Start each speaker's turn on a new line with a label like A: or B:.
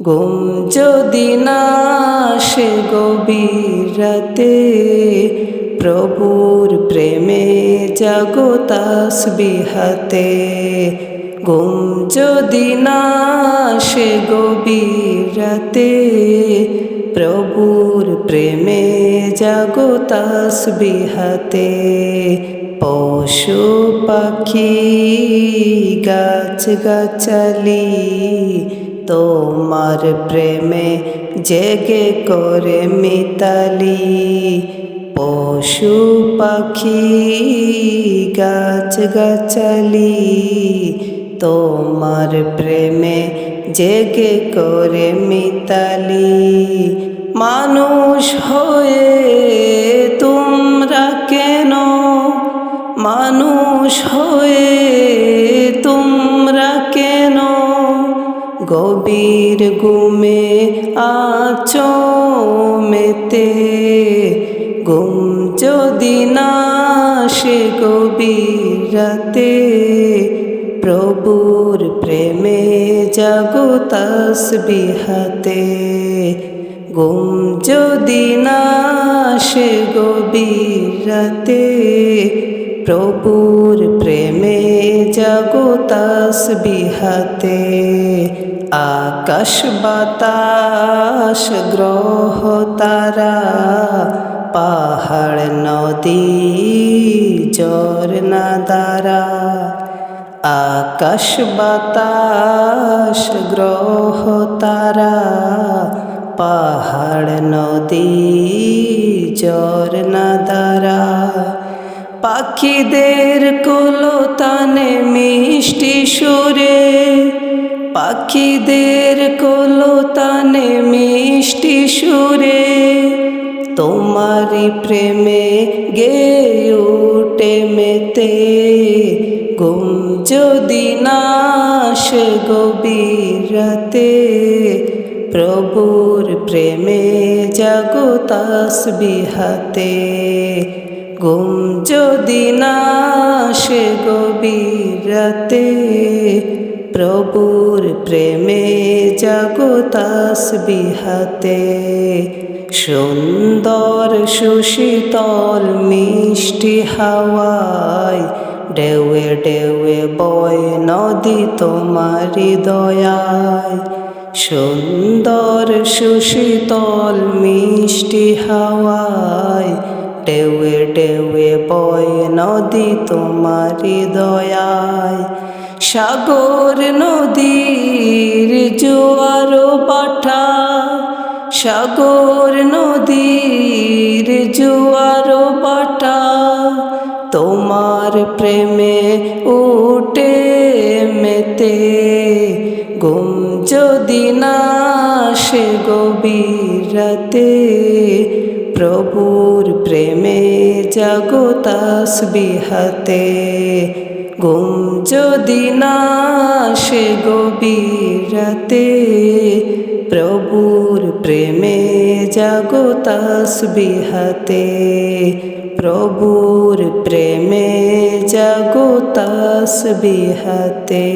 A: গুম যদি না সে গভীর রাতে প্রভুর প্রেমে জগতাস বিহাতে গুম যদি না সে গভীর রাতে প্রভুর প্রেমে জাগতাস বিহাতে, পশু পাখি, গাছ গাছালি, তোমার প্রেমে জেগে করে মিতালি, পশু পাখি, গাছ গাছালি, তোমার প্রেমে জেগে করে মিতালি। মানুষ হয়ে তোমরা কেন? মানুষ হয়ে তোমরা কেন? গভীর গুমে আছো মেতে গুম যদি না সে গভীর প্রভুর প্রেমে জাগতাস বিহাতে গুম যদি না সে গভীর রাতে প্রভুর প্রেমে জাগতাস বিহাতে আকাশ বাতাস, গ্রহ তারা, পাহাড়, নদী, ঝর্ণা দ্বারা। আকাশ বাতাস, গ্রহ তারা পাহাড় নদী ঝর্ণা দ্বারা পাখিদের কলতানে মিষ্টি সুরে। পাখিদের কলতানে মিষ্টি সুরে। তোমারি প্রেমে গে উঠে মেতে। গুম যদি না সে গভীর প্রভুর প্রেমে জাগতাস বিহাতে, গুম যদি না সে প্রভুর প্রেমে জাগতাস বিহাতে, সুন্দর সুশীতল মিষ্টি হাওয়ায় ডেউয়ে ডেউয়ে বয় নদী তোমারি দয়ায় সুন্দর সুশীতল মিষ্টি হাওয়ায় ডেউয়ে ডেউয়ে বয় নদী তোমারি দয়ায় সাগর নদীর জোয়ার পাঠা সাগর নদীর জোয়ার পাঠা তোমার প্রেমে উঠে মেতে গুম যদি না সে গভীর রাতে প্রভুর প্রেমে জাগতাস বিহাতে গুম যদি না সে গভীর রাতে প্রভুর প্রেমে জাগতাস বিহাতে প্রভুর প্রেমে জাগতাস বিহাতে